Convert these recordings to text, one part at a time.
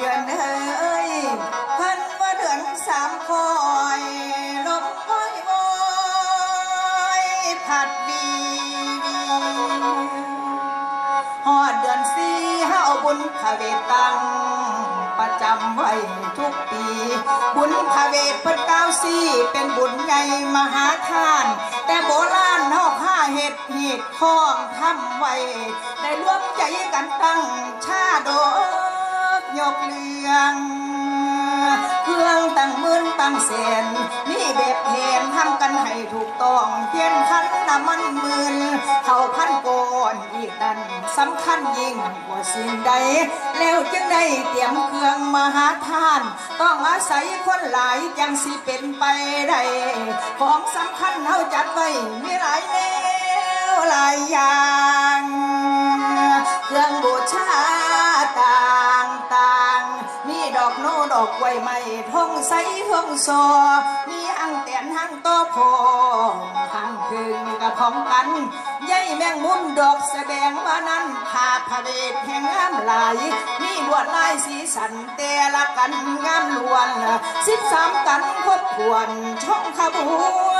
เดือนเฮ้ยพันว่าเดือนสามคอยลมว้อยวอยผัดวีวีหอดเดือนสี่ห้าบุญพระเวตัง ประจำไว้ทุกปี บุญพระเวทเป็นเก้าสี่เป็นบุญใหญ่มหาทาน แต่โบราณเอกผ้าเหตุเหีดคล้องทำไว้ได้รวมใจกันตั้งชาโด ยกเลืองเครื่องตั้งมื่นตั้งแสนนี่แบบเห็นทำกันให้ถูกต้องเพียนคันน้ำมันมื่นเข้าพันก่อนอีกนั้นสำคัญยิ่งกว่าสิ่งใด แล้วจึงได้เตรียมเครื่องมหาทาน ต้องอาศัยคนหลายจังสิเป็นไปได้ของสำคัญเฮาจัดไว้มีหลายแนวหลายอย่าง ไม้องใสทองซอมีหังเตียนหังโตโพหังพึ่งกระพร้องกันใยแมงมุมดอกแสดงว่านั้นภาพระเวทแห่งงามหลายมีลวดลายสีสันแต่ละกันงามล้วนสิบสามกันครบถ้วนช่องขบว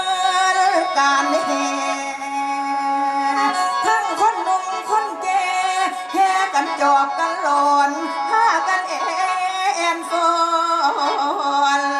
นการแห่ทั้งคนหนุ่มคนแก่แห่กันจอบกันหลอนพากันแอนฟอน ส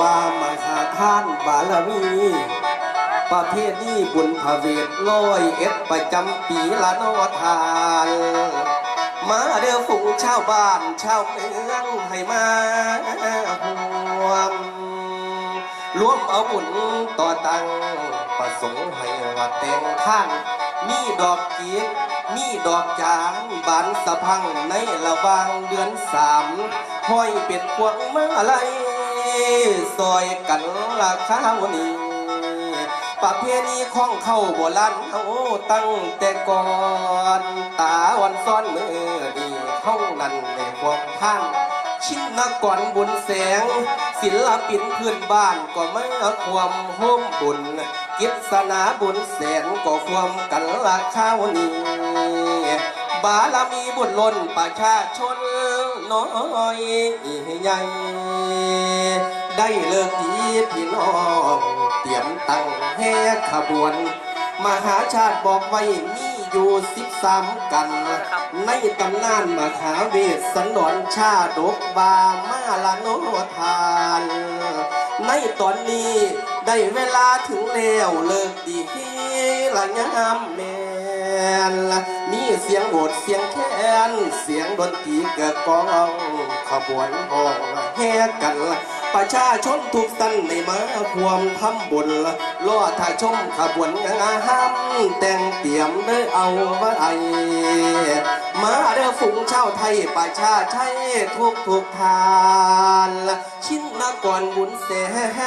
ว่ามาหาท่านบารมี ประเพณีบุญพระเวทร้อยเอ็ดประจำปีละโนทาน มาเด้อฝูงชาวบ้านชาวเมืองให้มาห่วมรวมเอาบุญต่อตังประสงค์ให้ว่าแต่งข้างมีดอกเกียกมีดอกจางบานสะพังในระวางเดือนสามห้อยเป็นพวงมาลัย ซอยกันราคาวันนี้ประเพณีของเข้าโบราณเขาตั้งแต่ก่อนตาวันซ้อนมือดีเข้านั้นในความท่านชินกรบุญแสง ศิลปินพื้นบ้านก็มาความโฮมบุญ กิจสนาบุญแสนก็ความกันราคาวันนี้บารมีบุญล้นประชาชนน้อยใหญ่ ได้เลิกดีพี่น้องเตรียมตั้งแห่ขบวน มหาชาติบอกไว้มีอยู่สิบสามกัน ในตำนานมหาเวสสันดรชาดกบามาลาโนทาน ในตอนนี้ได้เวลาถึงแล้วเลิกดีละยามแมนมีเสียงโบดเสียงแค้นเสียงดนตรีเกิดกองขบวนห้องแห่กัน ประชาชนทุกสันในมาความทำบุญล่อถ้าชมขบวนงามแต่งเตรียมเด้อเอาไว้มาเด้อฝูงชาวไทยประชาชัยทุกทุกทานชิ้นนกรบุญแส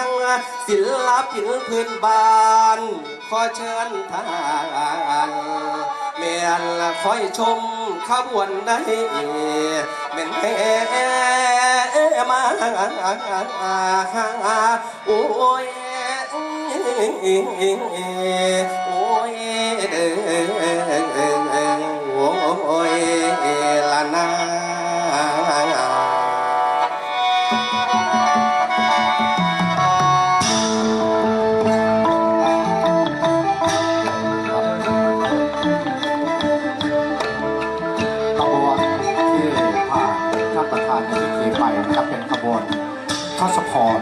งศิลปินพื้นบ้านขอเชิญทานแม่นคอยชม ขบวนได้แม่นแม่มาโอ้ยโอ้ยโอ้ย วนทศพร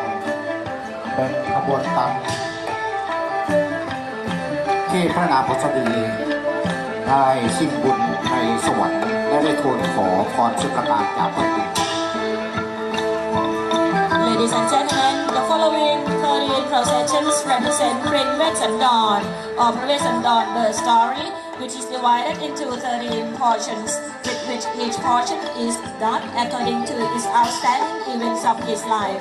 เป็นขบวนตังที่พระนาพศดีได้สิ้นบุญในสวรรค์และได้ทูลขอพรสุขการจากพระบิด Ladies and gentlemen, the following 38 processions represent Prince Wetsandon or Wetsandon birth story, which is divided into 13 portions, The each portion is done according to its outstanding events of his life.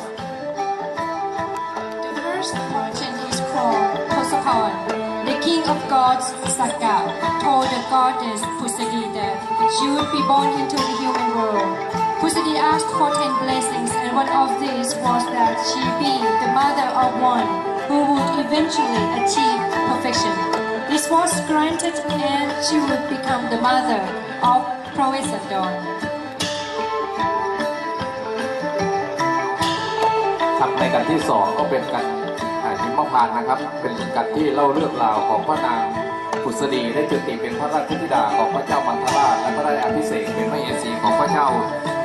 The first portion is called Posapon. The king of gods, Sakka, told the goddess Pusadi that she would be born into the human world. Pusadi asked for ten blessings, and one of these was that she be the mother of one who would eventually achieve perfection. This was granted, and she would become the mother of Provesadon. ครับในกันที่สองก็เป็นกันอ่าหิมพานนะครับ เป็นกันที่เล่าเรื่องราวของพระนางผุษดีได้จุติเป็นพระราชธิดาของพระเจ้ามันทราชและพระราชอภิเษกเป็นพระเอกสีของพระเจ้า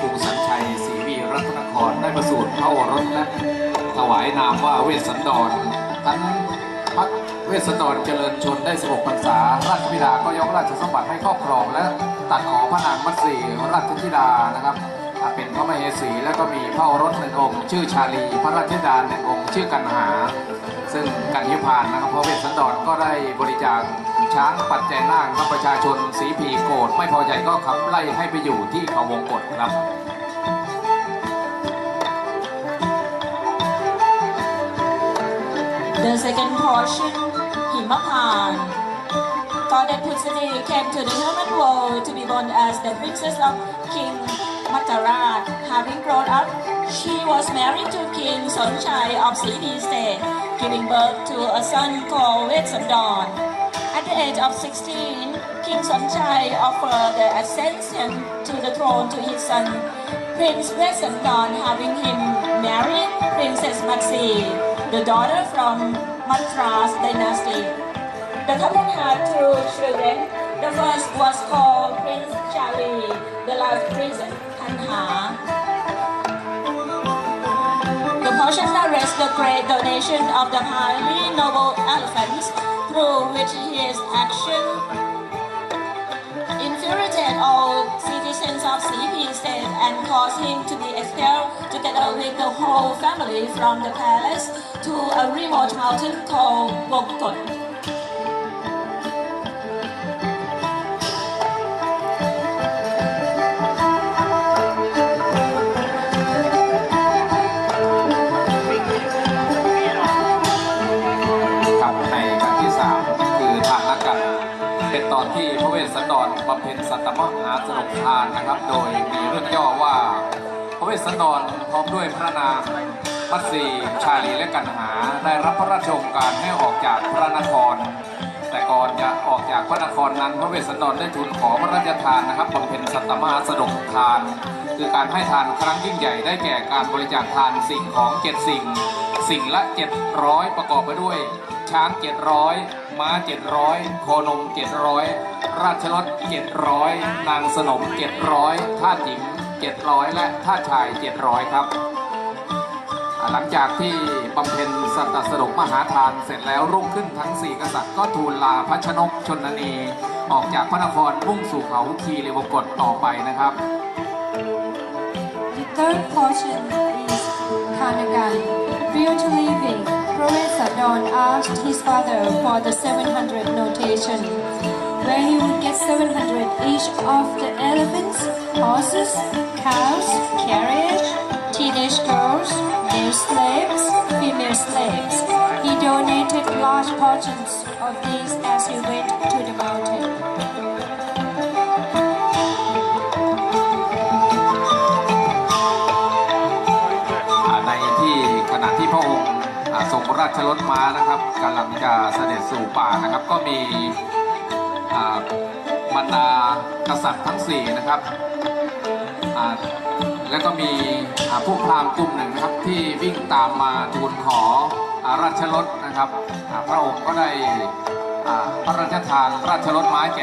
กรุงสันชัยศรีวีรัตนครได้ประสูติพระโอรสและถวายนามว่าเวสสันดรทั้งพระ เวสสันรเจริญชนได้16พรรษา ราชธิดาก็ยกราชสมบัติให้ครอบครอง และตัดขอพระนางมัตสีราชธิดานะครับเป็นพระมเหสีแล้วก็มีพระรสหนึ่งองค์ ชื่อชาลี พระราชธิดาหนึ่งองค์ ชื่อกันหา ซึ่งกันยิพานนะครับพระเวสสันดรก็ได้บริจาคช้างปัจแจนาคกับประชาชนสีผีโกรธไม่พอใจก็ขับไล่ให้ไปอยู่ที่เขาวงกฏครับ The second portion, Himapan. Goddess Putsani came to the human world to be born as the princess of King Matarat. Having grown up, she was married to King Sonchai of Sidi state, giving birth to a son called Wetsandon. At the age of 16, King Sonchai offered the ascension to the throne to his son, Prince Wetsandon, having him marry Princess Maxi, the daughter from Matras dynasty. The couple had two children. The first was called Prince Charlie, the last Prince Kanha. The portion narrates the great donation of the highly noble elephants through which his action infuriated all citizens of CP state and caused him to be expelled together with the whole family from the palace to a remote mountain called Bogkot. ตอนที่พระเวสสันดรบำเพ็ญสัตมหาสนุกทานนะครับ โดยมีเรื่องย่อว่าพระเวสสันดรพร้อมด้วยพระนางมัตสีชาลีและกันหาได้รับพระราชโองการให้ออกจากพระนคร แต่ก่อนจะออกจากพระนครนั้น พระเวสสันดรได้ทูลขอพระราชทานนะครับบำเพ็ญสัตตมหาสนุกทาน คือการให้ทานครั้งยิ่งใหญ่ได้แก่การบริจาคทานสิ่งของเจ็ดสิ่ง สิ่งละ 700 ประกอบไปด้วย ช้าง 700 ม้า 700 โคนม 700 ราชรถ700 นางสนม 700 ท่าหญิง 700 และท่าชาย 700 ครับ หลังจากที่บำเพ็ญสัตตสนกมหาทานเสร็จแล้วรุ่งขึ้นทั้ง 4 กษัตริย์ก็ทูลลาพระชนกชนนี ออกจากพระนครมุ่งสู่เขาคีรีวกฏต่อไปนะครับ The third portion is Kanagan. Prior to leaving, Professor Don asked his father for the 700 notation, where he would get 700 each of the elephants, horses, cows, carriage, teenage girls, male slaves, female slaves. He donated large portions of these as he went to the mountain. ราชรถม้านะครับกำลังจะเสด็จสู่ป่านะครับ ก็มีบรรดากษัตริย์ทั้งสี่นะครับแล้วก็มีผู้พราหมณ์กลุ่มหนึ่งนะครับที่วิ่งตามมาทูลขอราชรถนะครับพระองค์ก็ได้พระราชทานราชรถม้าแก่